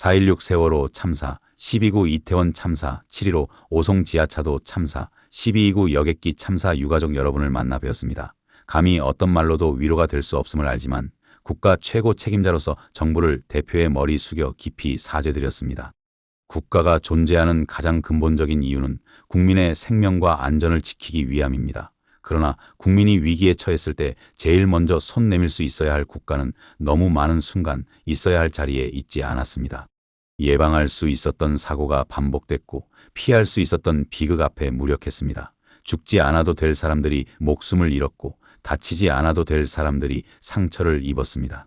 4.16 세월호 참사, 12구 이태원 참사, 7.15 오송 지하차도 참사, 12.29 여객기 참사 유가족 여러분을 만나 뵈었습니다. 감히 어떤 말로도 위로가 될 수 없음을 알지만 국가 최고 책임자로서 정부를 대표의 머리 숙여 깊이 사죄드렸습니다. 국가가 존재하는 가장 근본적인 이유는 국민의 생명과 안전을 지키기 위함입니다. 그러나 국민이 위기에 처했을 때 제일 먼저 손 내밀 수 있어야 할 국가는 너무 많은 순간 있어야 할 자리에 있지 않았습니다. 예방할 수 있었던 사고가 반복됐고 피할 수 있었던 비극 앞에 무력했습니다. 죽지 않아도 될 사람들이 목숨을 잃었고 다치지 않아도 될 사람들이 상처를 입었습니다.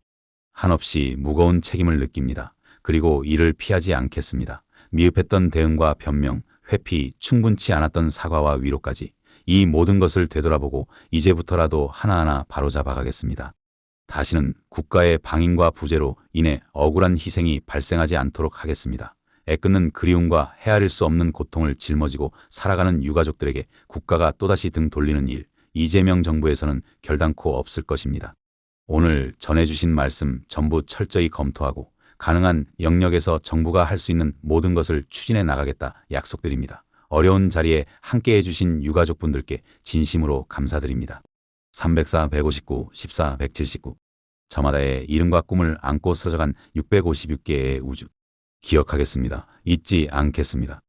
한없이 무거운 책임을 느낍니다. 그리고 이를 피하지 않겠습니다. 미흡했던 대응과 변명, 회피, 충분치 않았던 사과와 위로까지 이 모든 것을 되돌아보고 이제부터라도 하나하나 바로잡아 가겠습니다. 다시는 국가의 방임과 부재로 인해 억울한 희생이 발생하지 않도록 하겠습니다. 애끓는 그리움과 헤아릴 수 없는 고통을 짊어지고 살아가는 유가족들에게 국가가 또다시 등 돌리는 일, 이재명 정부에서는 결단코 없을 것입니다. 오늘 전해주신 말씀 전부 철저히 검토하고 가능한 영역에서 정부가 할 수 있는 모든 것을 추진해 나가겠다 약속드립니다. 어려운 자리에 함께 해주신 유가족분들께 진심으로 감사드립니다. 304, 159, 14, 179 저마다의 이름과 꿈을 안고 쓰러져간 656개의 우주 기억하겠습니다. 잊지 않겠습니다.